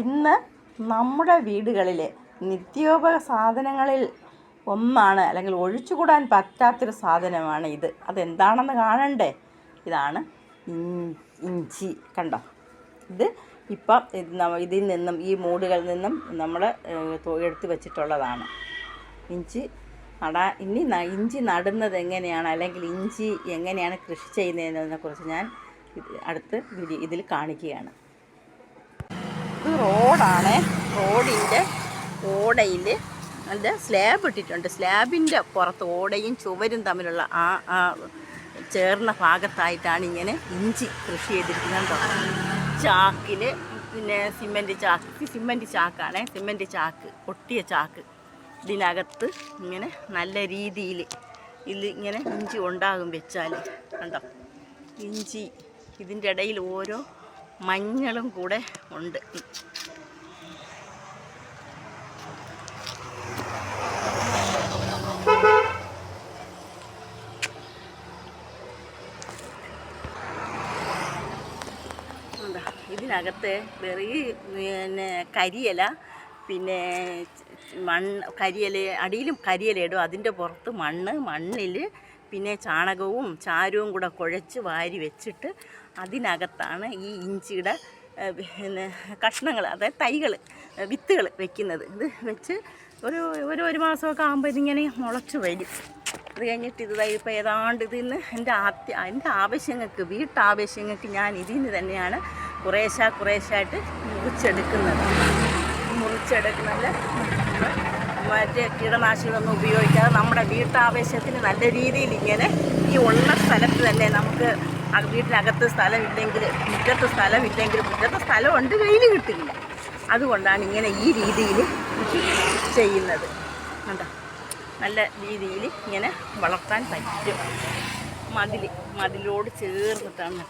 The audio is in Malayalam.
ഇന്ന് നമ്മുടെ വീടുകളിലെ നിത്യോപക സാധനങ്ങളിൽ ഒന്നാണ് അല്ലെങ്കിൽ ഒഴിച്ചുകൂടാൻ പറ്റാത്തൊരു സാധനമാണ് ഇത്. അതെന്താണെന്ന് കാണണ്ടേ? ഇതാണ് ഇഞ്ചി. കണ്ടോ? ഇത് ഇപ്പം ഇത് ഇതിൽ നിന്നും ഈ മൂടുകളിൽ നിന്നും നമ്മൾ എടുത്തു വച്ചിട്ടുള്ളതാണ്. ഇഞ്ചി നടാ ഇനി ഇഞ്ചി നടുന്നത് എങ്ങനെയാണ്? അല്ലെങ്കിൽ ഇഞ്ചി എങ്ങനെയാണ് കൃഷി ചെയ്യുന്നതിനെ കുറിച്ച് ഞാൻ അടുത്ത് ഇതിൽ കാണിക്കുകയാണ്. ഇത് റോഡാണ്. റോഡിന്റെ ഓടയിൽ അതിന്റെ സ്ലാബ് ഇട്ടിട്ടുണ്ട്. സ്ലാബിന്റെ പുറത്ത് ഓടയും ചുവരും തമ്മിലുള്ള ആ ആ ചേർന്ന ഭാഗത്തായിട്ടാണ് ഇങ്ങനെ ഇഞ്ചി കൃഷി ചെയ്തിരിക്കുന്നത് ചാക്കിൽ പിന്നെ സിമന്റ് ചാക്ക്. സിമന്റ് ചാക്കാണ്. സിമന്റ് ചാക്ക് പൊട്ടിയ ചാക്ക്. ഇതിനകത്ത് ഇങ്ങനെ നല്ല രീതിയിൽ ഇതിൽ ഇങ്ങനെ ഇഞ്ചി ഉണ്ടാകും വെച്ചാൽ കണ്ടോ? ഇഞ്ചി ഇതിന്റെ ഇടയിൽ ഓരോ മഞ്ഞളും കൂടെ ഉണ്ട്. ഇതിനകത്ത് വെറി പിന്നെ കരിയില പിന്നെ മണ്ണ് കരിയില അടിയിലും കരിയില ഇടും. അതിന്റെ പുറത്ത് മണ്ണ് മണ്ണിൽ പിന്നെ ചാണകവും ചാരവും കൂടെ കുഴച്ച് വാരി വെച്ചിട്ട് അതിനകത്താണ് ഈ ഇഞ്ചിയുടെ പിന്നെ കഷ്ണങ്ങൾ അതായത് തൈകൾ വിത്തുകൾ വെക്കുന്നത്. ഇത് വെച്ച് ഒരു ഒരു ഒരു മാസമൊക്കെ ആകുമ്പോൾ ഇതിങ്ങനെ മുളച്ച് വരും. അത് കഴിഞ്ഞിട്ട് ഇത് തൈപ്പം ഏതാണ്ട് നിന്ന് എന്റെ ആത്യ എന്റെ ആവശ്യങ്ങൾക്ക് വീട്ടാവശ്യങ്ങൾക്ക് ഞാൻ ഇതിൽ നിന്ന് തന്നെയാണ് കുറേശ്ശ കുറേശ്ശായിട്ട് മുറിച്ചെടുക്കുന്നത്. മുറിച്ചെടുക്കുന്നത് മറ്റേ കീടനാശിനികളൊന്നും ഉപയോഗിക്കാതെ നമ്മുടെ വീട്ടാവശ്യത്തിന് നല്ല രീതിയിൽ ഇങ്ങനെ ഈ ഉള്ള സ്ഥലത്ത് തന്നെ നമുക്ക് വീട്ടിനകത്ത് സ്ഥലമില്ലെങ്കിൽ മുറ്റത്ത് സ്ഥലമില്ലെങ്കിൽ മുറ്റത്ത് സ്ഥലമുണ്ട് വെയിൽ കിട്ടില്ല. അതുകൊണ്ടാണ് ഇങ്ങനെ ഈ രീതിയിൽ ചെയ്യുന്നത്. കണ്ടോ? നല്ല രീതിയിൽ ഇങ്ങനെ വളർത്താൻ പറ്റും. മതിൽ മതിലോട് ചേർന്നിട്ടാണ്.